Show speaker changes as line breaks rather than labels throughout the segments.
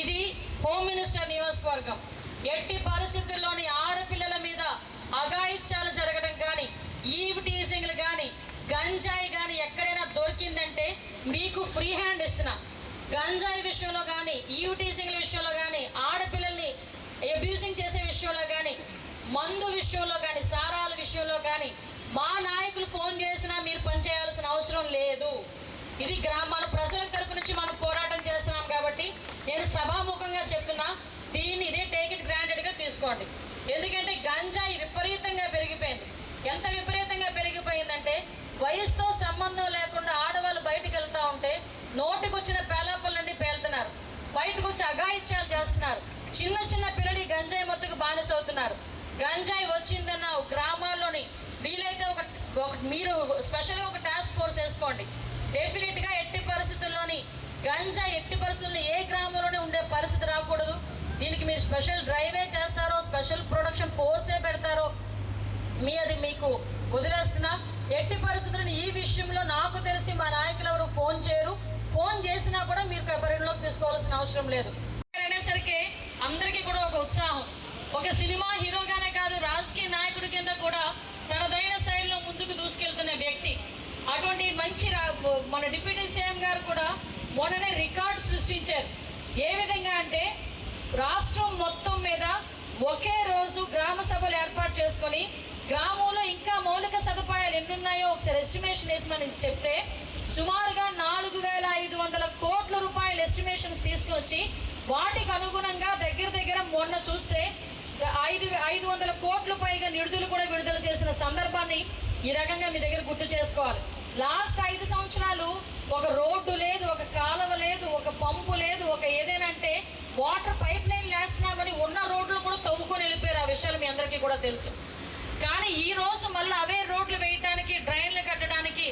ఇది home minister నియోజకవర్గం. ఎట్టి పరిస్థితుల్లోని ఆడపిల్లల మీద అఘాయిత్యాలు జరగడం కానీ ఈవ్ టీజింగ్లు కానీ గంజాయి కానీ ఎక్కడైనా దొరికిందంటే మీకు ఫ్రీ హ్యాండ్ ఇస్తున్నా. గంజాయి విషయంలో కానీ ఈవ్ టీజింగ్ల విషయంలో కానీ ఆడపిల్లల్ని అబ్యూజింగ్ చేసే విషయంలో కానీ మందు విషయంలో కానీ సారాల విషయంలో కానీ మా నాయకులు ఫోన్ చేసినా మీరు పనిచేయాల్సిన అవసరం లేదు. ఇది గ్రామ తీసుకోండి. ఎందుకంటే గంజాయి విపరీతంగా పెరిగిపోయింది. ఎంత విపరీతంగా పెరిగిపోయిందంటే వయసుతో సంబంధం లేకుండా ఆడవాళ్ళు బయటకు వెళ్తూ ఉంటే నోటికొచ్చిన పేలాపళ్ళన్నీ పేలుతున్నారు. బయటకు వచ్చి అఘాయిత్యాలు చేస్తున్నారు. చిన్న చిన్న పిల్లలు గంజాయి మొత్తుకు బానిస అవుతున్నారు గంజాయి వచ్చిందన్న గ్రామాల్లోని వీలైతే ఒక మీరు స్పెషల్గా ఒక టాస్క్ ఫోర్స్ వేసుకోండి. డెఫినెట్గా ఎట్టి పరిస్థితుల్లోని గంజా ఎట్టి పరిస్థితుల్లో ఏ గ్రామంలోనే ఉండే పరిస్థితి రాకూడదు. దీనికి మీరు స్పెషల్ డ్రైవే చేస్తారు స్పెషల్ ప్రొడక్షన్ ఫోర్సే పెడతారో మీ అది మీకు వదిలేస్తున్నా ఎట్టి పరిస్థితులను ఈ విషయంలో నాకు తెలిసి మా నాయకులు ఎవరు ఫోన్ చేయరు. ఫోన్ చేసినా కూడా మీరు పరిగణలోకి తీసుకోవాల్సిన అవసరం లేదు. అనేసరికి అందరికీ కూడా ఒక ఉత్సాహం. ఒక సినిమా హీరోగానే కాదు రాజకీయ నాయకుడి కింద కూడా తనదైన శైలిలో ముందుకు దూసుకెళ్తున్న వ్యక్తి. అటువంటి మంచి రా- మన డిప్యూటీ సీఎం గారు కూడా మొన్ననే రికార్డు సృష్టించారు. ఏ విధంగా అంటే రాష్ట్రం మొత్తం మీద ఒకే రోజు గ్రామ సభలు ఏర్పాటు చేసుకొని గ్రామంలో ఇంకా మౌలిక సదుపాయాలు ఎన్ని ఉన్నాయో ఒకసారి ఎస్టిమేషన్ వేసి చెప్తే సుమారుగా నాలుగు వేల ఐదు వందల కోట్ల రూపాయల ఎస్టిమేషన్స్ తీసుకొచ్చి వాటికి అనుగుణంగా దగ్గర దగ్గర మొన్న చూస్తే ఐదు ఐదు వందల కోట్ల పైగా నిడుదలు కూడా విడుదల చేసిన సందర్భాన్ని ఈ రకంగా మీ దగ్గర గుర్తు చేసుకోవాలి. లాస్ట్ ఐదు సంవత్సరాలు ఒక రోడ్డు లేదు ఒక కాలువ లేదు ఒక పంపు లేదు ఒక ఏదైనా అంటే వాటర్ పైప్ లైన్ వేస్తున్నామని ఉన్న రోడ్లు కూడా తవ్వుకొని వెళ్ళిపోయారు ఆ విషయాలు మీ అందరికీ కూడా తెలుసు. కానీ ఈ రోజు మళ్ళీ అవే రోడ్లు వేయడానికి డ్రైన్లు కట్టడానికి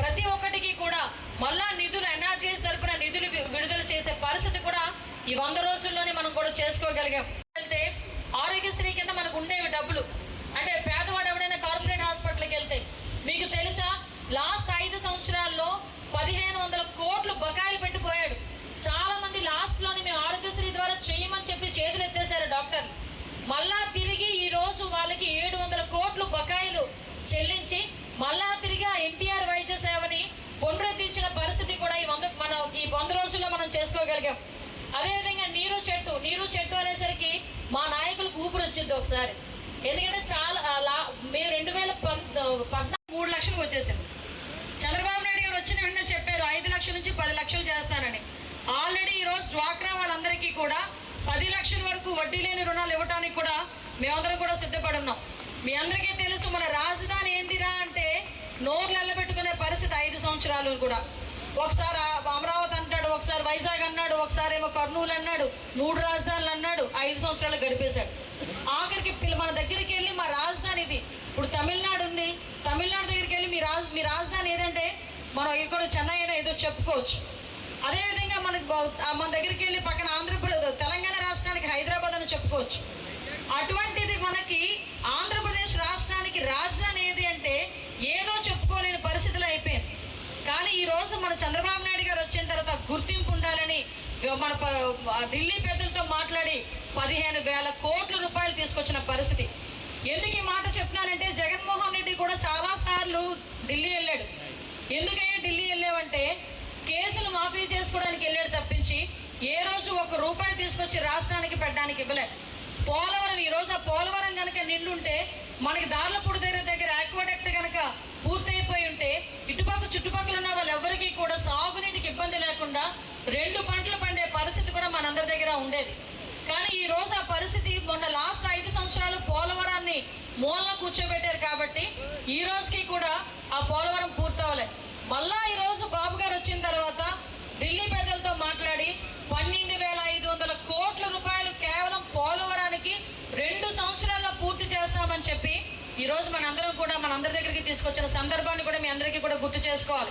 ప్రతి ఒక్కటికి కూడా మళ్ళా నిధులు ఎన్ఆర్జీఎస్ తరపున నిధులు విడుదల చేసే పరిస్థితి కూడా ఈ వంద రోజుల్లోనే మనం కూడా చేసుకోగలిగాం. వెళ్తే ఆరోగ్యశ్రీ కింద మనకు ఉండేవి డబ్బులు. అంటే పేదవాడు ఎవడైనా కార్పొరేట్ హాస్పిటల్కి వెళ్తే మీకు తెలుసా? లాస్ట్ ఐదు సంవత్సరాల్లో పదిహేను వందల కోట్లు బకాయిలు పెట్టిపోయాడు చాలా మంది లాస్ట్లోని మేము ఆరోగ్యశ్రీ ద్వారా చేయమని చెప్పి చేతులు ఎత్తేసారు డాక్టర్. మళ్ళా తిరిగి ఈ రోజు వాళ్ళకి ఏడు వందల కోట్లు బకాయిలు చెల్లించి మళ్ళా తిరిగి ఆ ఎన్టీఆర్ వైద్య సేవని పునరుద్ధరించిన పరిస్థితి కూడా ఈ వంద మన ఈ వంద రోజుల్లో మనం చేసుకోగలిగాం. అదేవిధంగా నీరు చెట్టు నీరు చెట్టు అనేసరికి మా నాయకులకు ఊపిరి వచ్చింది ఒకసారి. ఎందుకంటే చాలా మేము రెండు వేల పద్నాలుగు మూడు లక్షలకు వచ్చేసింది చంద్రబాబు నాయుడు గారు వచ్చిన వెంటనే చెప్పారు ఐదు లక్షల నుంచి పది లక్షలు చేస్తానని. ఆల్రెడీ ఈ రోజు డ్వాక్రా వాళ్ళందరికీ కూడా పది లక్షల వరకు వడ్డీ లేని రుణాలు ఇవ్వడానికి కూడా మేమందరం కూడా సిద్ధపడున్నాం మీ అందరికీ తెలుసు మన రాజధాని ఏంది? నోరు నిలబెట్టుకునే పరిస్థితి ఐదు సంవత్సరాలు కూడా. ఒకసారి అమరావతి అంటాడు ఒకసారి వైజాగ్ అన్నాడు ఒకసారి ఏమో కర్నూలు అన్నాడు మూడు రాజధానులు అన్నాడు ఐదు సంవత్సరాలు గడిపేశాడు. ఆఖరికి పిల్ల మన దగ్గరికి వెళ్ళి మా రాజధాని ఇది. ఇప్పుడు తమిళనాడు ఉంది. తమిళనాడు దగ్గరికి వెళ్ళి మీ రాజ మీ రాజధాని ఏదంటే మనం ఇక్కడ చెన్నై అయినా ఏదో చెప్పుకోవచ్చు. అదేవిధంగా మనకి మన దగ్గరికి వెళ్ళి పక్కన ఆంధ్రప్రదేశ్ తెలంగాణ రాష్ట్రానికి హైదరాబాద్ అని చెప్పుకోవచ్చు అటువంటిది మనకి ఆంధ్రప్రదేశ్ రాష్ట్రానికి రాజధాని ఏది అంటే ఏదో చెప్పుకోలేని పరిస్థితులు అయిపోయింది కానీ ఈ రోజు మన చంద్రబాబు నాయుడు గారు వచ్చిన తర్వాత గుర్తింపు ఉండాలని మన ఢిల్లీ పెద్దలతో మాట్లాడి పదిహేను వేల కోట్ల రూపాయలు తీసుకొచ్చిన పరిస్థితి. ఎందుకు ఈ మాట చెప్తున్నానంటే జగన్మోహన్ రెడ్డి కూడా చాలా సార్లు ఢిల్లీ వెళ్ళాడు. ఎందుకయ్యా ఢిల్లీ వెళ్ళావంటే కేసులు మాఫీ చేసుకోవడానికి వెళ్ళాడు తప్పించి ఏ రోజు ఒక రూపాయి తీసుకొచ్చి రాష్ట్రానికి పెట్టడానికి ఇవ్వలే పోలవరం ఈ రోజు ఆ పోలవరం కనుక నిండుంటే మనకి దారిలో దగ్గర దగ్గర ఆక్వాడక్ట్ కనుక పూర్తయిపోయి ఉంటే ఇటుపక్క చుట్టుపక్కల ఉన్న వాళ్ళెవరికీ కూడా సాగునీటికి ఇబ్బంది లేకుండా రెండు పంటలు పండే అందరి దగ్గర ఉండేది. కానీ ఈ రోజు ఆ పరిస్థితి మొన్న లాస్ట్ ఐదు సంవత్సరాలు పోలవరాన్ని మూలన కూర్చోబెట్టారు కాబట్టి ఈ రోజుకి కూడా ఆ పోలవరం పూర్తవలే. మళ్ళా ఈ రోజు బాబు గారు వచ్చిన తర్వాత ఢిల్లీ పెద్దలతో మాట్లాడి పన్నెండు వేల ఐదు వందల కోట్ల రూపాయలు కేవలం పోలవరానికి రెండు సంవత్సరాల్లో పూర్తి చేస్తామని చెప్పి ఈ రోజు మనందరం కూడా మనందరి దగ్గరికి తీసుకొచ్చిన సందర్భాన్ని కూడా మీ అందరికీ కూడా గుర్తు చేసుకోవాలి.